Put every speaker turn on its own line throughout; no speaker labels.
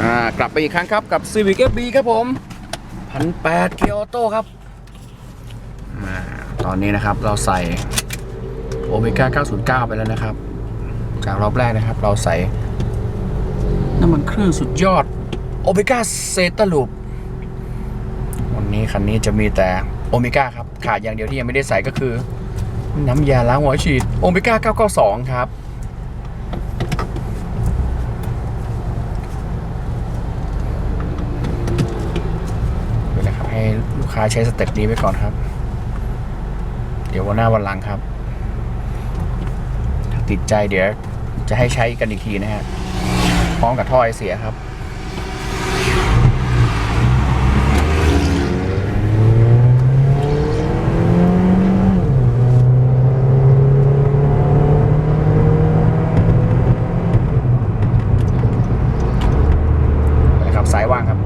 อ่ากลับไปอีกครั้งครับกับ Civic FB ครับผมพันแปดเกียร์ออโต้ครับอาตอนนี้นะครับเราใส่โอเมก้า909 ไปแล้วนะครับ จากรอบแรกนะครับ เราใส่น้ำมันเครื่องสุดยอดโอเมก้าเซตาลูปวันนี้คันนี้จะมีแต่โอเมก้าครับ ขาดอย่างเดียวที่ยังไม่ได้ใส่ก็คือ น้ำยาล้างหัวฉีดโอเมก้า992 ครับ เดี๋ยวนะครับให้ลูก ค้าใช้สเต็ปนี้ไปก่อนครับ เดี๋ยววันหน้าวันหลังครับ ติดใจเดี๋ยวจะให้ใช้กันอีกทีนะฮะพร้อมกับท่อไอเสียครับสายว่างครับ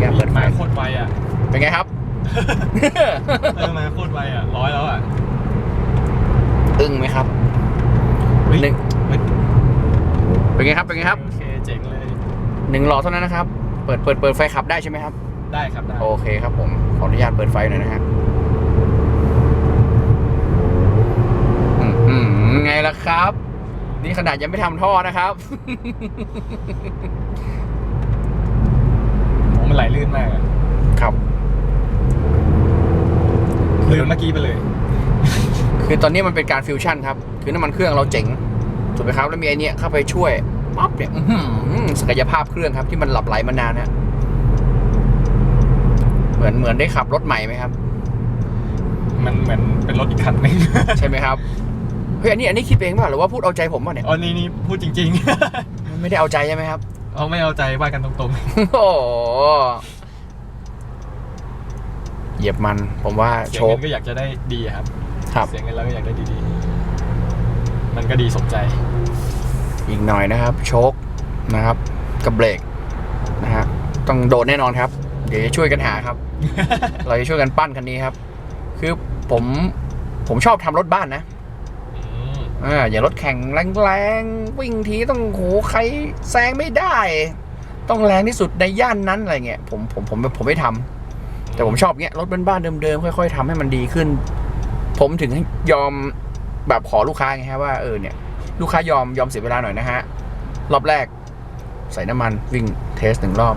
อยากเปิดไฟ
มาโคตรไวอะ
เป็นไงครับ
เออมาโคตรไวอะร้อยแล้วอะ
อึ้งไหมครับ
เฮ้ย
หนึ่ง
เฮ้ย
เป็นไงครับเป็นไงครับ
โอเคเจ๋งเลย
หนึ่งหลอดเท่านั้นนะครับ เปิดเปิดเปิดไฟขับได้ใช่ไหมครับ
ได้ครับได้
โอเคครับผมขออนุญาตเปิดไฟหน่อยนะฮะอืมอืมไงล่ะครับ นี่ขนาดยังไม่ทำท่อนะครับ
โอ้มันไหลลื่นมากอะ
ครับ
ลืม เมื่อกี้ไปเลย
คือตอนนี้มันเป็นการฟิวชั่นครับ คือน้ำมันเครื่องเราเจ๋งถูกไหมครับ แล้วมีไอเนี้ยเข้าไปช่วยปั๊บเนี่ยอื้อหือศักยภาพเครื่องครับ ที่มันหลับไหลมานานฮะเหมือนเหมือนได้ขับรถใหม่ไหมครับ
มันเหมือนเป็นรถอีกคันหนึง
ใช่ไหมครับเฮ้ยอันนี้อันนี้คิดเองเปล่ะหรือว่าพูดเอาใจผมป่ะเนี่ย
อ๋อนี่นี่พูดจริง
ไม่ได้เอาใจใช่ไหมครับ
ๆเอาไม่เอาใจว่ากันตรง
โอ้โห เหยียบมัน ผมว่า
ๆเสี
โช
ยง
ค
เงินก็อยากจะได้ดีอะครับ
ครับ
เสียงเงินเราก็อยากได้ดีๆ มันก็ดีสมใจ
อีกหน่อยนะครับ โชคนะครับ กับเบรกนะฮะต้องโดนแน่นอนครับ เดี๋ยวจะช่วยกันหาครับ เราจะช่วยกันปั้นคันนี้ครับ คือผมผมชอบทำรถบ้านนะ
อืม
อ่าอย่างรถแข่งแรงๆ วิ่งทีต้องโหใครแซงไม่ได้ ต้องแรงที่สุดในย่านนั้นอะไรเงี้ยผมผมผมผมไม่ทำ แต่ผมชอบเงี้ยรถบ้านๆเดิมๆค่อย ๆทำให้มันดีขึ้น ผมถึงให้ยอมแบบขอลูกค้าไงฮะว่าเออเนี่ยลูกค้ายอมยอมเสียเวลาหน่อยนะฮะรอบแรก ใส่น้ำมันวิ่งเทสหนึ่งรอบ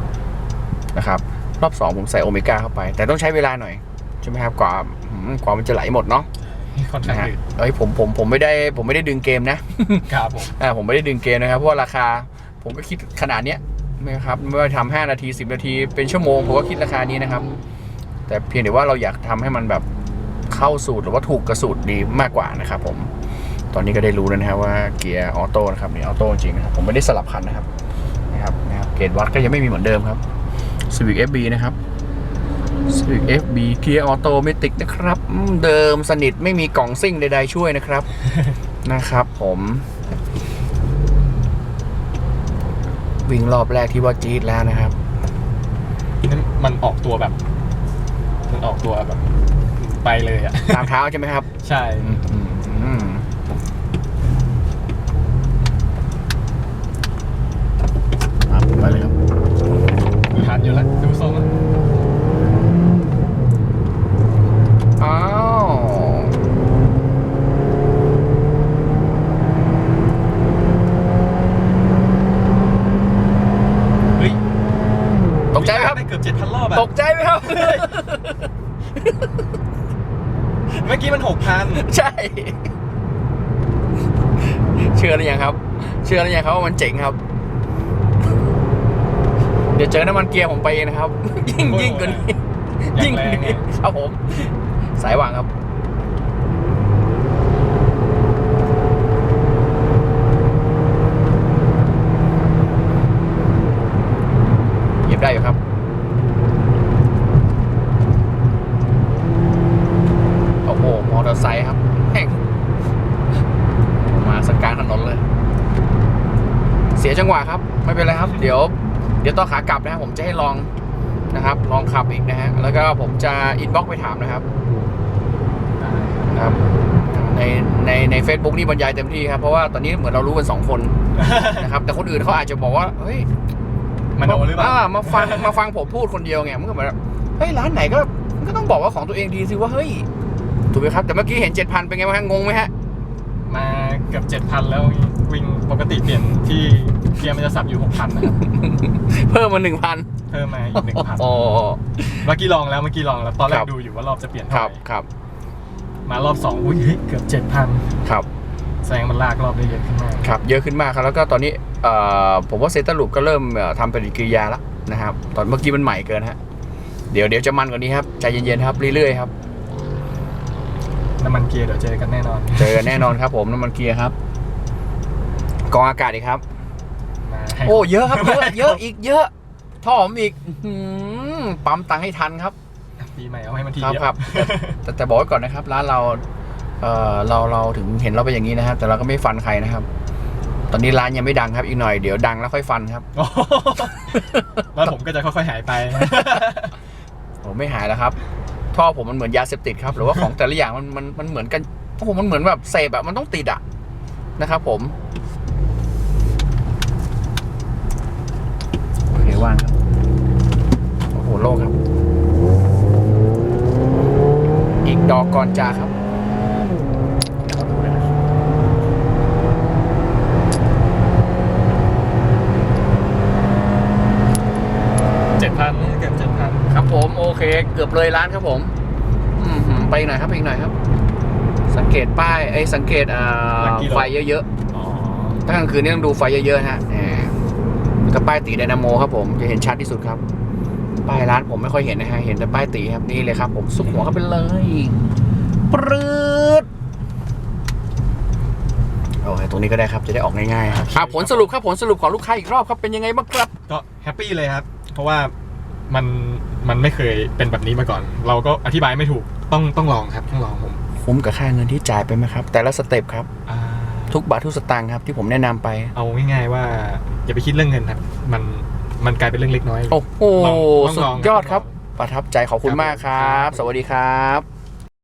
นะครับ รอบสองผมใส่โอเมก้าเข้าไป แต่ต้องใช้เวลาหน่อยใช่ไหมครับกว่าอืมกว่ามันจะไหลหมดเนาะ
ค่อนข้าง
นะฮะ
ดื้อ
เอ้ยผมผมผมไม่ได้ผมไม่ได้ดึงเกมนะ
ครับผม
อ่าผมไม่ได้ดึงเกมนะครับเพราะว่าราคา ผมก็คิดขนาดเนี้ยนะครับไม่ว่าทำห้านาทีสิบนาทีเป็นชั่วโมงผมก็คิดราคานี้นะครับ แต่เพียงแต่ว่าเราอยากทำให้มันแบบเข้าสูตรหรือว่าถูกกระสูตรดีมากกว่านะครับผม ตอนนี้ก็ได้รู้แล้วนะครับว่าเกียร์ออโต้นะครับนี่ออโต้จริงนะครับผมไม่ได้สลับคันนะครับนะครับนะครับเกจวัดก็ยังไม่มีเหมือนเดิมครับ Civic FB นะครับ Civic FB เกียร์ออโตเมติกนะครับ เดิมสนิทไม่มีกล่องซิ่งใดๆช่วยนะครับนะครับ ผมวิ่งรอบแรกที่ว่าจี๊ดแล้วนะครับ
นั่นมันออกตัวแบบ มันออกตัวแบบ ไปเลยอะ
ตามเท้าใช่ไหมครับ
ใช่
อืมอืมอืมอะไปเลยครับ
ทันอยู่แล้ว ดูทรงแล้ว
อ้าว
เฮ้ย
ตกใจไหมครับ
ได้เกือบเจ็ดพันรอบอะ
ตกใจไหมครับ
เมื่อกี้มันหกพัน
ใช่ เชื่อหรือยังครับ เชื่อหรือยังครับว่ามันเจ๋งครับ เดี๋ยวเจอน้ำมันเกียร์ผมไปเองนะครับ ยิ่งยิ่งกว่านี้
อ
ยิ่
ย่างง
ก
แร
ว่างนี้
อะ
ครับผม สายวางครับ เหยียบได้อยู่ครับ โอ้โห มอเตอร์ไซค์ครับแม่งมาสักกลางถนนเลย เสียจังหวะครับ ไม่เป็นไรครับ เดี๋ยว เดี๋ยวตอนขากลับนะครับผมจะให้ลองนะครับ ลองขับอีกนะฮะแล้วก็ผมจะอินบ็อกไปถามนะครับนะครับในในในใน Facebook นี่บรรยายเต็มที่ครับ เพราะว่าตอนนี้เหมือนเรารู้กันสองคนนะครับ แต่คนอื่นเขาอาจจะบอกว่าเฮ้ย
มันโดนหรือเปล่า
มาฟังมาฟังผมพูดคนเดียวไงมันก็เหมือนแบบเฮ้ยร้านไหนก็มันก็ต้องบอกว่าของตัวเองดีสิว่าเฮ้ยถูกไหมครับ แต่เมื่อกี้เห็นเจ็ดพันเป็นไงบ้างฮะงงไหมฮะ
มา เกือบเจ็ดพันแล้ววิ่งปกติเปลี่ยนที่เกียร์มันจะสับอยู่หกพันนะครับ
เพิ่มมาหนึ่งพัน
เพิ่มมาอีกหนึ่งพัน
อ๋อ
เมื่อกี้ลองแล้วเมื่อกี้ลองแล้วตอนแร
ค
ก
รับ
ดูอยู่ว่ารอบจะเปลี่ยน
ค
เท่า
รับ
ไหร่
ครับ
มารอบสองอุ้ยเฮ้ยเกือบเจ็ดพัน
ครับ
แสดงมันลากรอบได้เยอะขึ้นมาก
ครับเยอะขึ้นมากครับแล้วก็ตอนนี้เอ่อผมว่าเซตลูปก็เริ่มเอ่อทำปฏิกิริยาแล้วนะครับ ตอนเมื่อกี้มันใหม่เกินฮะเดี๋ยวเดี๋ยวจะมันกว่านี้ครับใจเย็นๆครับเรื่อยๆครับ
น้ำมันเกียร์เดี๋ยวเจอกันแน่นอน
เจอกันแน่นอนครับผมน้ำมันเกียร์ครับ กองอากาศอีกครับ
มาให้
โอ้เยอะครับ เยอะเยอะอีกเยอะท่อผมอีกอื้อหือปั๊มตังค์ให้ทันครับ
ปีใหม่เอาให้มันที
ครับ
เดียว
ครับแต่แต่แต่บอกไว้ก่อนนะครับ ร้านเราเอ่อเราเราถึงเห็นเราเป็นอย่างนี้นะครับแต่เราก็ไม่ฟันใครนะครับ ตอนนี้ร้านยังไม่ดังครับอีกหน่อยเดี๋ยวดังแล้วค่อยฟันครับ
โอ้โหแล้วผมก็จะค่อยๆหายไป
ผมไม่หายแล้วครับ ท่อผมมันเหมือนยาเสพติดครับ หรือว่าของแต่ละอย่างมันมันมันเหมือนกันโอ้โหมันเหมือนแบบเสพอะมันต้องติดอะนะครับผมโอเคว่างครับโอ้โหโล่งครับ อีกดอกก่อนจาครับเดี๋ยวขอดูเลยนะ
เจ็ดพันเกือบเจ็ดพัน
ครับผมโอ เคเกือบเลยร้านครับผมอืมหืมไปอีกหน่อยครับไปอีกหน่อยครับ สังเกตป้ายไอ้ยสังเกตอ่าไฟเยอะ
อ๋อ
ๆถ้ากลางคืนนี่ต้องดูไฟเยอะๆฮะแหมแล้วก็ป้ายตีไดนาโมครับผมจะเห็นชัดที่สุดครับป้ายร้านผมไม่ค่อยเห็นนะฮะเห็นแต่ป้ายตีครับนี่เลยครับ ผมสุกหัวเข้าไปเลยปรืดโอเคตรงนี้ก็ได้ครับจะได้ออกง่ายๆครับอะผลสรุปครับผลสรุปของลูกค้าอีกรอบครับเป็นยังไงบ้างครับ
ก็แฮปปี้เลยครับ เพราะว่า มันมันไม่เคยเป็นแบบนี้มาก่อน เราก็อธิบายไม่ถูกต้องต้องลองครับต้องลองผม
คุ้มกับค่าเงินที่จ่ายไปไหมครับ แต่ละสเต็ปครับ
อ่า
ทุกบาททุกสตางค์ครับที่ผมแนะนำไป
เอาง่ายๆว่าอย่าไปคิดเรื่องเงินครับ มันมันกลายเป็นเรื่องเล็กน้อย
โอ้โห
ลองลอง
สุ
ล
ด
อง
ยอด
ค
ค
รั
รับบประทับใจขอบคุณ
ครับ
มากครับ
ผม
สวัสดีครับ